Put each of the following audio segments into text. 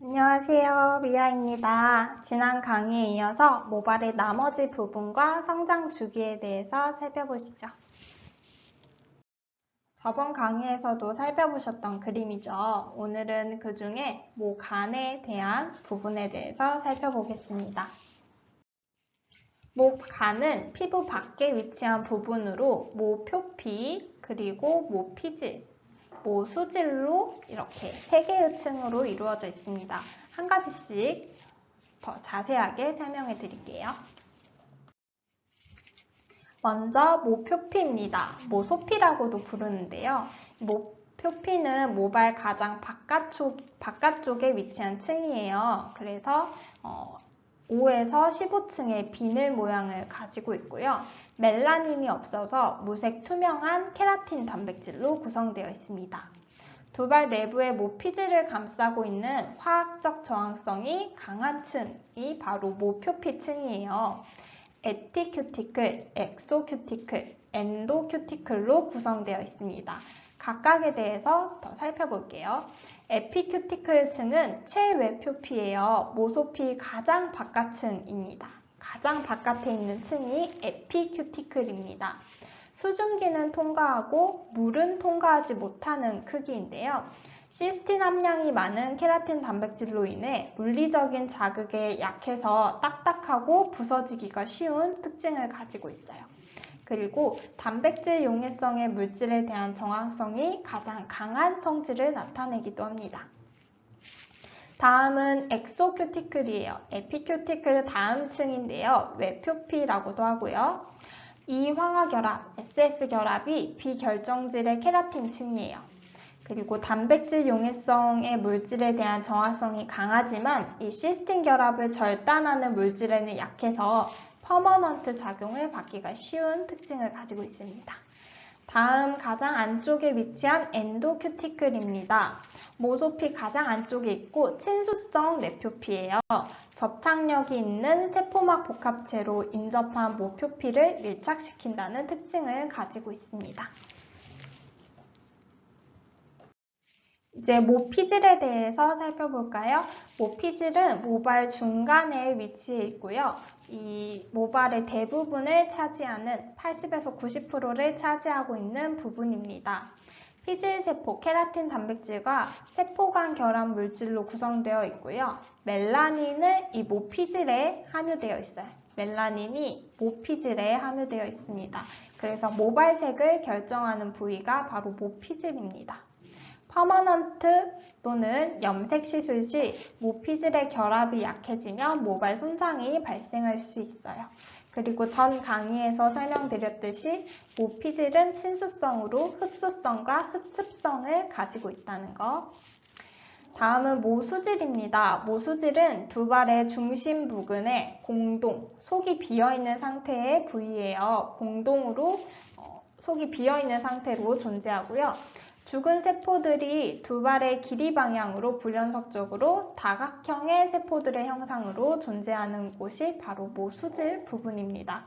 안녕하세요. 미아입니다. 지난 강의에 이어서 모발의 나머지 부분과 성장 주기에 대해서 살펴보시죠. 저번 강의에서도 살펴보셨던 그림이죠. 오늘은 그 중에 모 간에 대한 부분에 대해서 살펴보겠습니다. 모 간은 피부 밖에 위치한 부분으로 모 표피 그리고 모 피질 모수질로 이렇게 세 개의 층으로 이루어져 있습니다. 한 가지씩 더 자세하게 설명해 드릴게요. 먼저 모표피입니다. 모소피라고도 부르는데요. 모표피는 모발 가장 바깥쪽, 바깥쪽에 위치한 층이에요. 그래서 어, 5에서 15층의 비늘 모양을 가지고 있고요. 멜라닌이 없어서 무색 투명한 케라틴 단백질로 구성되어 있습니다. 두발 내부의 모피질을 감싸고 있는 화학적 저항성이 강한 층이 바로 모표피 층이에요. 에티큐티클, 엑소큐티클, 엔도큐티클로 구성되어 있습니다. 각각에 대해서 더 살펴볼게요. 에피큐티클층은 최외표피예요. 모소피 가장 바깥층입니다. 가장 바깥에 있는 층이 에피큐티클입니다. 수증기는 통과하고 물은 통과하지 못하는 크기인데요. 시스틴 함량이 많은 케라틴 단백질로 인해 물리적인 자극에 약해서 딱딱하고 부서지기가 쉬운 특징을 가지고 있어요. 그리고 단백질 용해성의 물질에 대한 정확성이 가장 강한 성질을 나타내기도 합니다. 다음은 엑소큐티클이에요. 에피큐티클 다음 층인데요. 외표피라고도 하고요. 이 황화결합, SS 결합이 비결정질의 케라틴 층이에요. 그리고 단백질 용해성의 물질에 대한 정화성이 강하지만 이 시스틴 결합을 절단하는 물질에는 약해서 퍼머넌트 작용을 받기가 쉬운 특징을 가지고 있습니다. 다음 가장 안쪽에 위치한 엔도큐티클입니다. 모소피 가장 안쪽에 있고 친수성 뇌표피예요. 접착력이 있는 세포막 복합체로 인접한 모표피를 밀착시킨다는 특징을 가지고 있습니다. 이제 모피질에 대해서 살펴볼까요? 모피질은 모발 중간에 위치해 있고요. 이 모발의 대부분을 차지하는 80에서 90%를 차지하고 있는 부분입니다. 피질세포, 케라틴 단백질과 세포간 결합 물질로 구성되어 있고요. 멜라닌은 이 모피질에 함유되어 있어요. 멜라닌이 모피질에 함유되어 있습니다. 그래서 모발색을 결정하는 부위가 바로 모피질입니다. 퍼머넌트 또는 염색 시술 시 모피질의 결합이 약해지면 모발 손상이 발생할 수 있어요. 그리고 전 강의에서 설명드렸듯이 모피질은 친수성으로 흡수성과 흡습성을 가지고 있다는 거. 다음은 모수질입니다. 모수질은 두 발의 중심 부근에 공동, 속이 비어있는 상태의 부위예요. 공동으로 어, 속이 비어있는 상태로 존재하고요. 죽은 세포들이 두 발의 길이 방향으로 불연속적으로 다각형의 세포들의 형상으로 존재하는 곳이 바로 모수질 부분입니다.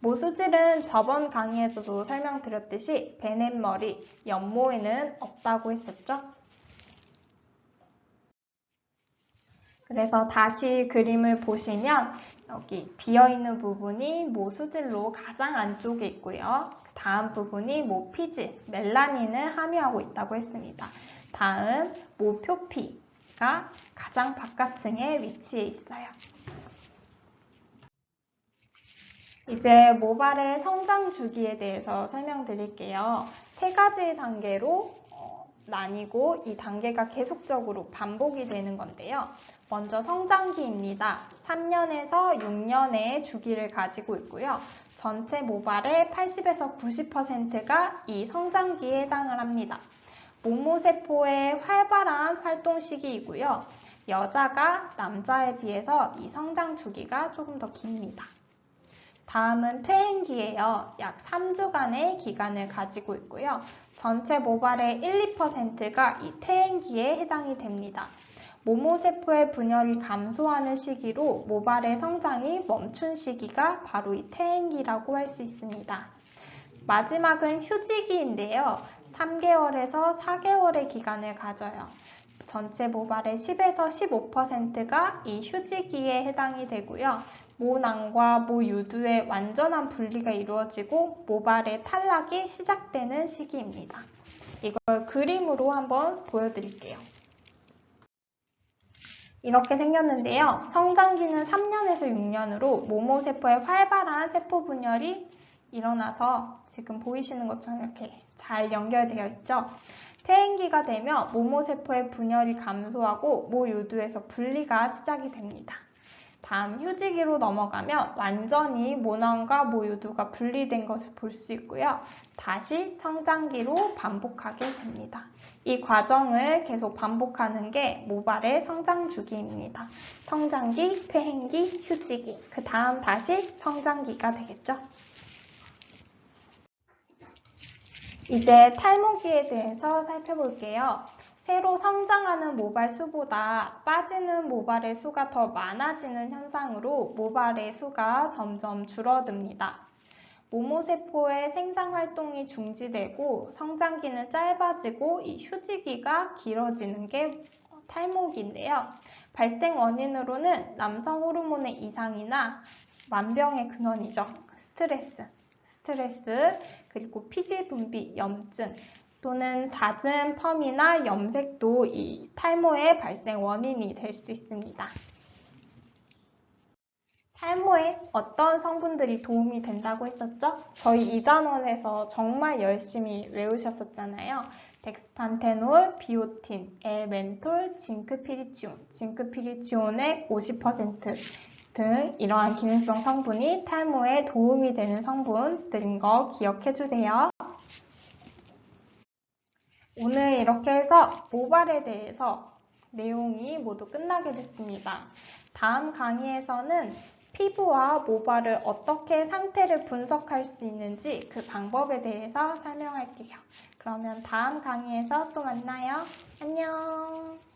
모수질은 저번 강의에서도 설명드렸듯이 베넷머리, 연모에는 없다고 했었죠? 그래서 다시 그림을 보시면 여기 비어있는 부분이 모 수질로 가장 안쪽에 있고요. 다음 부분이 모 피질, 멜라닌을 함유하고 있다고 했습니다. 다음 모표피가 가장 바깥층에 위치해 있어요. 이제 모발의 성장 주기에 대해서 설명드릴게요. 세 가지 단계로 어, 나뉘고 이 단계가 계속적으로 반복이 되는 건데요. 먼저 성장기입니다. 3년에서 6년의 주기를 가지고 있고요. 전체 모발의 80에서 90%가 이 성장기에 해당을 합니다. 모모세포의 활발한 활동 시기이고요. 여자가 남자에 비해서 이 성장 주기가 조금 더 깁니다. 다음은 퇴행기예요. 약 3주간의 기간을 가지고 있고요. 전체 모발의 1, 2%가 이 퇴행기에 해당이 됩니다. 모모세포의 분열이 감소하는 시기로 모발의 성장이 멈춘 시기가 바로 이 퇴행기라고 할 수 있습니다. 마지막은 휴지기인데요. 3개월에서 4개월의 기간을 가져요. 전체 모발의 10에서 15%가 이 휴지기에 해당이 되고요. 모낭과 모유두의 완전한 분리가 이루어지고 모발의 탈락이 시작되는 시기입니다. 이걸 그림으로 한번 보여드릴게요. 이렇게 생겼는데요. 성장기는 3년에서 6년으로 모모세포의 활발한 세포 분열이 일어나서 지금 보이시는 것처럼 이렇게 잘 연결되어 있죠. 퇴행기가 되면 모모세포의 분열이 감소하고 모유두에서 분리가 시작이 됩니다. 다음 휴지기로 넘어가면 완전히 모낭과 모유두가 분리된 것을 볼 수 있고요. 다시 성장기로 반복하게 됩니다. 이 과정을 계속 반복하는 게 모발의 성장 주기입니다. 성장기, 퇴행기, 휴지기, 그 다음 다시 성장기가 되겠죠. 이제 탈모기에 대해서 살펴볼게요. 새로 성장하는 모발 수보다 빠지는 모발의 수가 더 많아지는 현상으로 모발의 수가 점점 줄어듭니다. 모모세포의 생장 활동이 중지되고 성장기는 짧아지고 이 휴지기가 길어지는 게 탈모기인데요. 발생 원인으로는 남성 호르몬의 이상이나 만병의 근원이죠. 스트레스, 스트레스, 그리고 피지 분비, 염증, 또는 잦은 펌이나 염색도 이 탈모의 발생 원인이 될 수 있습니다. 탈모에 어떤 성분들이 도움이 된다고 했었죠? 저희 이단원에서 정말 열심히 외우셨었잖아요. 덱스판테놀, 비오틴, 엘멘톨, 징크피리치온, 징크피리치온의 50%등 이러한 기능성 성분이 탈모에 도움이 되는 성분들인 거 기억해 주세요. 오늘 이렇게 해서 모발에 대해서 내용이 모두 끝나게 됐습니다. 다음 강의에서는 피부와 모발을 어떻게 상태를 분석할 수 있는지 그 방법에 대해서 설명할게요. 그러면 다음 강의에서 또 만나요. 안녕!